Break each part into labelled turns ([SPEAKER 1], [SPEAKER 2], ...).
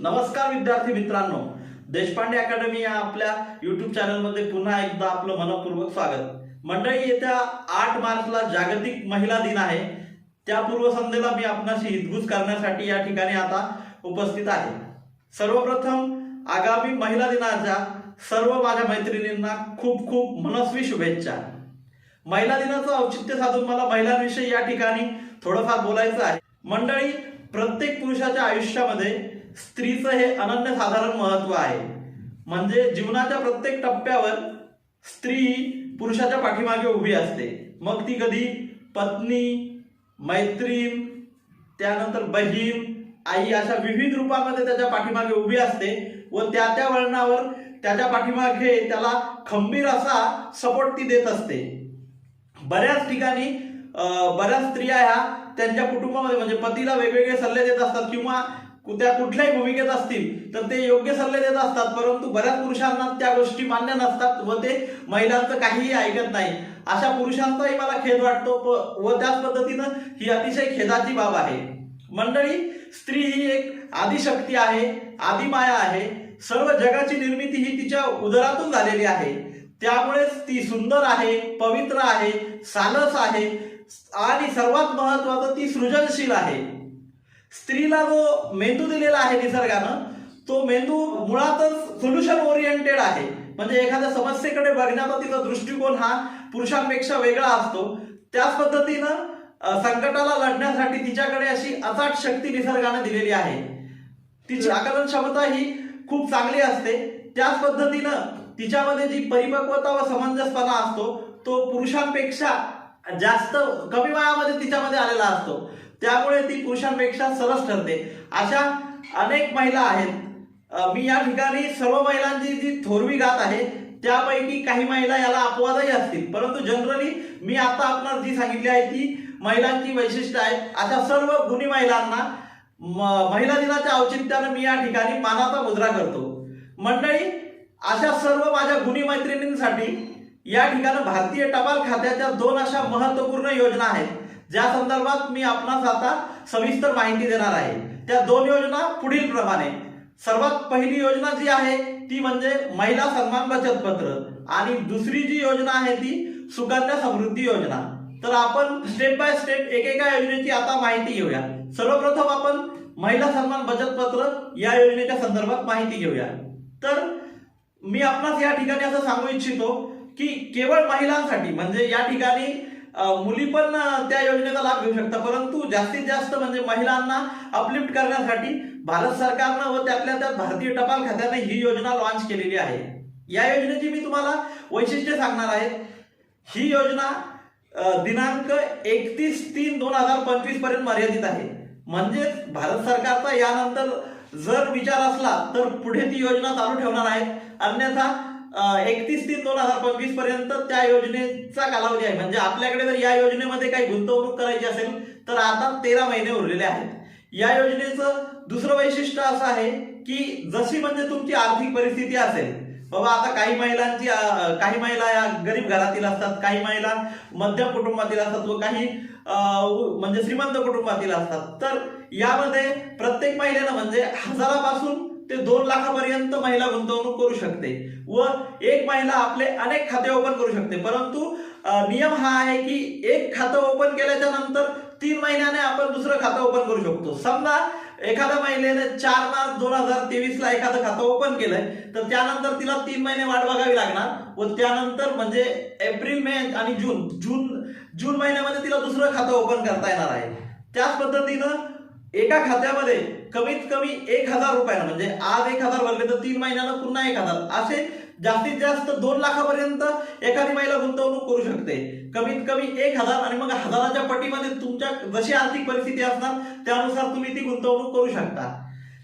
[SPEAKER 1] नमस्कार विद्यार्थी मित्रांनो. देशपांडे अकॅडमी या आपल्या युट्यूब चॅनलमध्ये पुन्हा एकदा आपलं मनपूर्वक स्वागत. मंडळी येत्या आठ मार्चला जागतिक महिला दिन आहे. त्या पूर्वसंध्येला मी आपणाशी हितगुज करण्यासाठी या ठिकाणी आता उपस्थित आहे. सर्वप्रथम आगामी महिला दिनाच्या सर्व माझ्या मैत्रिणींना खूप खूप मनस्वी शुभेच्छा. महिला दिनाचं औचित्य साधून मला महिलांविषयी या ठिकाणी थोडंफार बोलायचं आहे. मंडळी प्रत्येक पुरुषाच्या आयुष्यामध्ये स्त्रीचं हे अनन्यसाधारण महत्त्व आहे. म्हणजे जीवनाच्या प्रत्येक टप्प्यावर स्त्री पुरुषाच्या पाठीमागे उभी असते. मग ती कधी पत्नी मैत्रीण त्यानंतर बहीण आई अशा विविध रूपामध्ये त्याच्या पाठीमागे उभी असते व त्या त्या वळणावर त्याच्या पाठीमागे त्याला खंबीर असा सपोर्ट ती देत असते. बऱ्याच ठिकाणी बऱ्याच स्त्रिया ह्या त्यांच्या कुटुंबामध्ये म्हणजे पतीला वेगवेगळे सल्ले देत असतात किंवा त्या कुठल्याही भूमिकेत असतील तर ते योग्य सल्ले देत असतात. परंतु बऱ्याच पुरुषांना त्या गोष्टी मान्य नसतात व ते महिलांचं काहीही ऐकत नाही. अशा पुरुषांचाही मला खेद वाटतो व त्याच पद्धतीनं ही अतिशय खेदाची बाब आहे. मंडळी स्त्री ही एक आदिशक्ती आहे आदिमाया आहे. सर्व जगाची निर्मिती ही तिच्या उदरातून झालेली आहे. त्यामुळेच ती सुंदर आहे पवित्र आहे सालस आहे आणि सर्वात महत्वाचं ती सृजनशील आहे. स्त्रीला जो मेंदू दिलेला आहे निसर्गानं तो मेंदू मुळातच सोल्युशन ओरिएंटेड आहे. म्हणजे एखाद्या समस्येकडे बघण्याचा तिचा दृष्टिकोन हा पुरुषांपेक्षा वेगळा असतो. त्याच पद्धतीनं संकटाला लढण्यासाठी तिच्याकडे अशी अचाट शक्ती निसर्गाने दिलेली आहे. तिची आकलन क्षमता ही खूप चांगली असते. त्याच पद्धतीनं तिच्यामध्ये जी परिपक्वता व समंजसपणा असतो तो पुरुषांपेक्षा जास्त कमी वयामध्ये तिच्यामध्ये आलेला असतो. त्यामुळे ती पुरुषांपेक्षा सरस ठरते. अशा अनेक महिला आहेत. मी या ठिकाणी सर्व महिलांची जी थोरवी गात आहे त्यापैकी काही महिला याला अपवादही असतील. परंतु जनरली मी आता आपणास जी सांगितली आहे ती महिलांची वैशिष्ट्य आहेत. अशा सर्व गुणी महिलांना म- महिला दिनाच्या औचित्यानं मी या ठिकाणी मानाचा मुजरा करतो. मंडळी अशा सर्व माझ्या गुणी मैत्रिणींसाठी या ठिकाणी भारतीय टपाल खात्याच्या दोन अशा महत्त्वपूर्ण योजना आहेत. ज्या संदर्भात मी आपणास आता सविस्तर माहिती देणार आहे त्या दोन योजना पुढील प्रमाणे. सर्वात पहिली योजना जी आहे ती म्हणजे महिला सन्मान बचत पत्र आणि दुसरी जी योजना आहे ती सुकन्या समृद्धी योजना. तर आपण स्टेप बाय स्टेप एकेका योजनेची आता माहिती घेऊया. सर्वप्रथम आपण महिला सन्मान बचत पत्र या योजनेच्या संदर्भात माहिती घेऊया. तर मी आपणास या ठिकाणी असं सांगू इच्छितो की केवळ महिलांसाठी म्हणजे या ठिकाणी मुली पण त्या योजनेचा लाभ घेऊ शकतात. परंतु जास्तीत जास्त म्हणजे महिलांना अपलिफ्ट करण्यासाठी भारत सरकारनं व त्यातल्या त्यात भारतीय टपाल खात्याने ही योजना लॉन्च केलेली आहे. या योजनेची मी तुम्हाला वैशिष्ट्य सांगणार आहे. ही योजना दिनांक एकतीस तीन दोन हजार पंचवीसपर्यंत मर्यादित आहे. म्हणजेच भारत सरकारचा यानंतर जर विचार असला तर पुढे ती योजना चालू ठेवणार आहे. अन्यथा एकतीस तीन दोन हजार पंचवीसपर्यंत त्या योजनेचा कालावधी आहे. म्हणजे आपल्याकडे जर या योजनेमध्ये काही गुंतवणूक करायची असेल तर आता तेरा महिने उरलेले आहेत. या योजनेचं दुसरं वैशिष्ट्य असं आहे की जशी म्हणजे तुमची आर्थिक परिस्थिती असेल बाबा आता काही महिलांची काही महिला या गरीब घरातील असतात काही महिला मध्यम कुटुंबातील असतात व काही म्हणजे श्रीमंत कुटुंबातील असतात. तर यामध्ये प्रत्येक महिलेला म्हणजे हजारापासून ते दोन लाखापर्यंत महिला गुंतवणूक करू शकते व एक महिला आपले अनेक खाते ओपन करू शकते. परंतु नियम हा आहे की एक खातं ओपन केल्याच्यानंतर तीन महिन्याने आपण दुसरं खातं ओपन करू शकतो. समजा एखाद्या महिलेने चार मार्च दोन हजार तेवीस ला एखादं खातं ओपन केलंय तर त्यानंतर तिला तीन महिने वाट बघावी लागणार व त्यानंतर म्हणजे एप्रिल मे आणि जून जून जून महिन्यामध्ये तिला दुसरं खातं ओपन करता येणार आहे. त्याच पद्धतीनं एका खात्यामध्ये कमीत कमी एक हजार रुपयानं म्हणजे आज एक हजार भरले तर तीन महिन्यानं पुन्हा एक हजार. असे जास्तीत जास्त दोन लाखापर्यंत एखादी महिला गुंतवणूक करू शकते. कमीत कमी एक हजार आणि मग हजाराच्या पटीमध्ये तुमच्या जशी आर्थिक परिस्थिती असणार त्यानुसार तुम्ही ती गुंतवणूक करू शकता.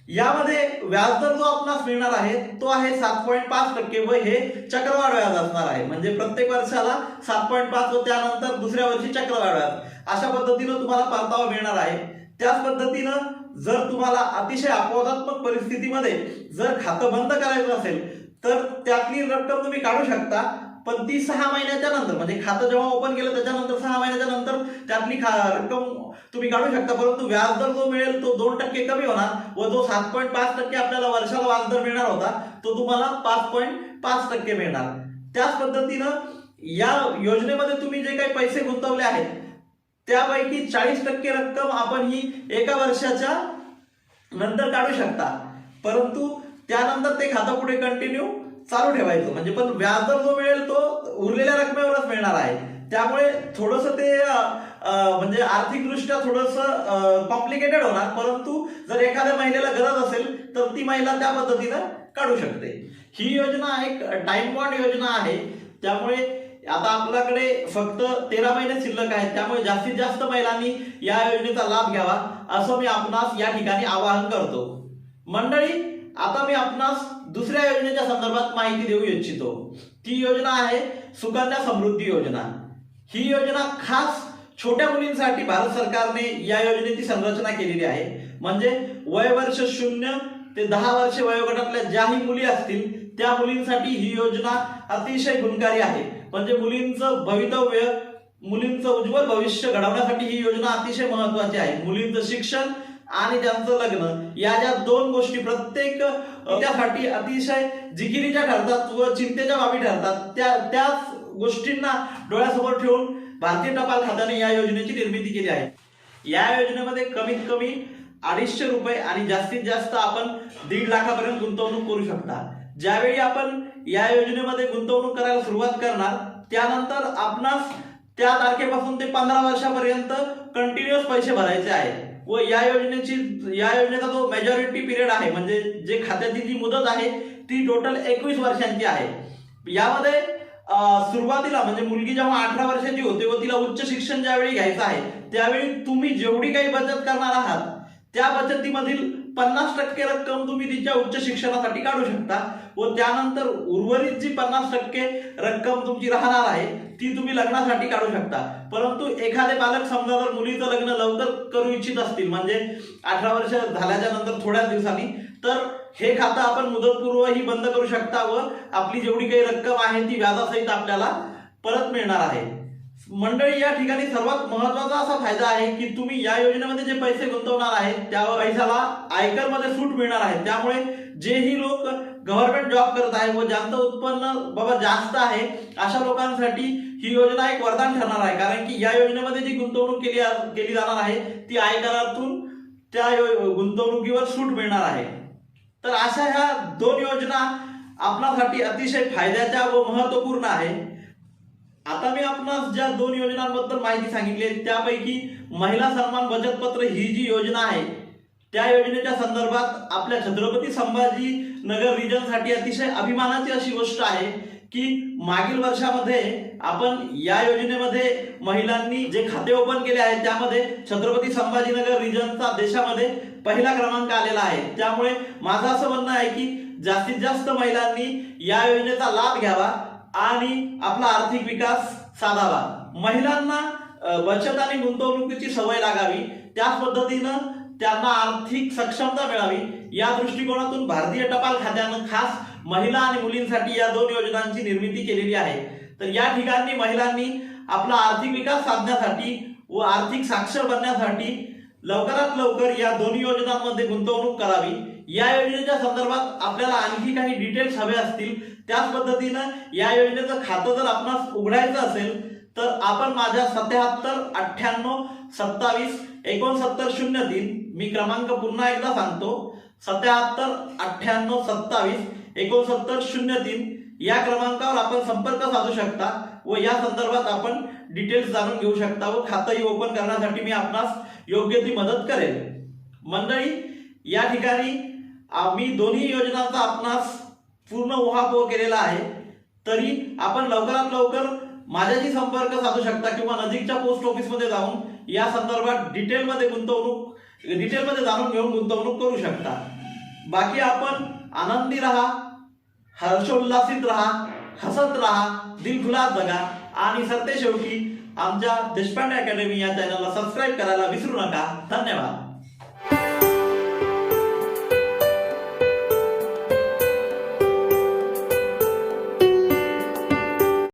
[SPEAKER 1] यामध्ये व्याजदर जो आपणास मिळणार आहे तो आहे सात पॉईंट पाच टक्के व हे चक्रवाढ व्याज असणार आहे. म्हणजे प्रत्येक वर्षाला सात पॉईंट पाच व त्यानंतर दुसऱ्या वर्षी चक्रवाढ व्याज. अशा पद्धतीनं तुम्हाला परतावा मिळणार आहे. त्याच पद्धतीनं जर तुम्हाला अतिशय अपवादात्मक परिस्थितीमध्ये जर खातं बंद करायचं असेल तर त्यातली रक्कम तुम्ही काढू शकता पण ती सहा महिन्याच्या नंतर. म्हणजे खातं जेव्हा ओपन केलं त्याच्यानंतर सहा महिन्याच्या नंतर त्यातली खा रक्कम तुम्ही काढू शकता. परंतु व्याजदर जो मिळेल तो दोन टक्के कमी होणार व जो सात पॉईंट पाच टक्के आपल्याला वर्षाला व्याजदर मिळणार होता तो तुम्हाला पाच पॉईंट पाच टक्के मिळणार. त्याच पद्धतीनं या योजनेमध्ये तुम्ही जे काही पैसे गुंतवले आहेत त्यापैकी चाळीस टक्के रक्कम आपण ही एका वर्षाच्या नंतर काढू शकता. परंतु त्यानंतर ते खातं पुढे कंटिन्यू चालू ठेवायचं. म्हणजे पण व्याजदर जो मिळेल तो उरलेल्या रकमेवरच मिळणार आहे. त्यामुळे थोडस ते म्हणजे आर्थिकदृष्ट्या थोडस कॉम्प्लिकेटेड होणार. परंतु जर एखाद्या महिलेला गरज असेल तर ती महिला त्या पद्धतीनं काढू शकते. ही योजना एक टाइम बॉन्ड योजना आहे. त्यामुळे आता आपल्याकडे फक्त तेरा महिने शिल्लक आहेत त्यामुळे जास्तीत जास्त महिलांनी या योजनेचा लाभ घ्यावा असं मी आपणास या ठिकाणी आवाहन करतो. मंडळी आता मी आपणास दुसऱ्या योजनेच्या संदर्भात माहिती देऊ इच्छितो. ती योजना आहे सुकन्या समृद्धी योजना. ही योजना खास छोट्या मुलींसाठी भारत सरकारने या योजनेची संरचना केलेली आहे. म्हणजे वय वर्ष शून्य ते दहा वर्ष वयोगटातल्या ज्याही मुली असतील त्या मुलींसाठी ही योजना अतिशय गुणकारी आहे. म्हणजे मुलींचं भवितव्य मुलींचं उज्ज्वल भविष्य घडवण्यासाठी ही योजना अतिशय महत्वाची आहे. मुलींचं शिक्षण आणि त्यांचं लग्न या ज्या दोन गोष्टी प्रत्येक त्यासाठी अतिशय जिकिरीच्या ठरतात व चिंतेच्या बाबी ठरतात त्या त्याच गोष्टींना डोळ्यासमोर ठेवून भारतीय टपाल खात्याने या योजनेची निर्मिती केली आहे. या योजनेमध्ये कमीत कमी अडीचशे रुपये आणि जास्तीत जास्त आपण दीड लाखापर्यंत गुंतवणूक करू शकता. ज्यावेळी आपण या योजनेमध्ये गुंतवणूक करायला सुरुवात करणार त्यानंतर आपणास त्या तारखेपासून ते पंधरा वर्षापर्यंत कंटिन्युअस पैसे भरायचे आहे व या योजनेची या योजनेचा जो मेजॉरिटी पिरियड आहे म्हणजे जे खात्याची जी मुदत आहे ती टोटल एकवीस वर्षांची आहे. यामध्ये सुरुवातीला म्हणजे मुलगी जेव्हा अठरा वर्षाची होते व तिला उच्च शिक्षण ज्यावेळी घ्यायचं आहे त्यावेळी तुम्ही जेवढी काही बचत करणार आहात त्या बचतीमधील पन्नास टक्के रक्कम तुम्ही तिच्या उच्च शिक्षणासाठी काढू शकता व त्यानंतर उर्वरित जी पन्नास टक्के रक्कम तुमची राहणार आहे ती तुम्ही लग्नासाठी काढू शकता. परंतु एखादे पालक समजा जर मुलीचं लग्न लवकर करू इच्छित असतील म्हणजे अठरा वर्ष झाल्याच्यानंतर थोड्याच दिवसांनी तर हे खातं आपण मुदतपूर्व ही बंद करू शकता व आपली जेवढी काही रक्कम आहे ती व्याजासहित आपल्याला परत मिळणार आहे. मंडळी या ठिकाणी सर्वात महत्त्वाचा असा फायदा आहे की तुम्ही या योजनेमध्ये जे पैसे गुंतवणार आहेत त्या पैशाला आयकरमध्ये सूट मिळणार आहे. त्यामुळे जेही लोक गव्हर्नमेंट जॉब करत आहे व ज्यांचं उत्पन्न बाबा जास्त आहे अशा लोकांसाठी ही योजना एक वरदान ठरणार आहे. कारण की या योजनेमध्ये जी गुंतवणूक केली केली जाणार आहे ती आयकरातून त्या यो- गुंतवणुकीवर सूट मिळणार आहे. तर अशा ह्या दोन योजना आपणासाठी अतिशय फायद्याच्या व महत्त्वपूर्ण आहे. आता मी आपणास ज्या दोन योजनांबद्दल माहिती सांगितली आहे, त्यापैकी महिला सन्मान बचत पत्र ही जी योजना आहे त्या योजनेच्या संदर्भात आपल्या छत्रपती संभाजी नगर रिजनसाठी अतिशय अभिमानाची अशी गोष्ट आहे की मागील वर्षामध्ये आपण या योजनेमध्ये महिलांनी जे खाते ओपन केले आहे त्यामध्ये छत्रपती संभाजीनगर रिजनचा देशामध्ये पहिला क्रमांक आलेला आहे. त्यामुळे माझं असं म्हणणं आहे की जास्तीत जास्त महिलांनी या योजनेचा लाभ घ्यावा. आणि आपला आर्थिक विकास साधावा. महिलांना बचत आणि गुंतवणुकीची सवय लागावी. त्याच पद्धतीनं त्यांना आर्थिक सक्षमता मिळावी. या दृष्टिकोनातून भारतीय टपाल खात्यानं खास महिला आणि मुलींसाठी या दोन योजनांची निर्मिती केलेली आहे. तर या ठिकाणी महिलांनी आपला आर्थिक विकास साधण्यासाठी व आर्थिक साक्षर बनण्यासाठी लवकरात लवकर या दोन्ही योजनांमध्ये गुंतवणूक करावी. या योजनेच्या संदर्भात आपल्याला आणखी काही डिटेल्स हवे असतील. त्याच पद्धतीनं या योजनेचं खातं जर आपणास उघडायचं असेल तर आपण माझ्या सत्याहत्तर अठ्ठ्याण्णव सत्तावीस एकोणसत्तर शून्य तीन मी क्रमांक पुन्हा एकदा सांगतो. सत्याहत्तर अठ्ठ्याण्णव सत्तावीस एकोणसत्तर शून्य तीन या क्रमांकावर आपण संपर्क साधू शकता व या संदर्भात आपण डिटेल्स जाणून घेऊ शकता व खातंही ओपन करण्यासाठी मी आपणास योग्य ती मदत करेल मंडळी या ठिकाणी आम्ही दोन्ही योजनांचा आपणास पूर्ण उहापोह केलेला आहे. तरी आपण लवकरात लवकर माझ्याशी संपर्क साधू शकता किंवा नजीकच्या पोस्ट ऑफिसमध्ये जाऊन या संदर्भात डिटेलमध्ये गुंतवणूक डिटेलमध्ये जाणून घेऊन गुंतवणूक करू शकता. बाकी आपण आनंदी राहा हर्षोल्लासित राहा हसत राहा दिलखुलास जगा आणि सरते शेवटी आमच्या देशपांडे अकॅडमी या चॅनलला सबस्क्राईब करायला विसरू नका. धन्यवाद.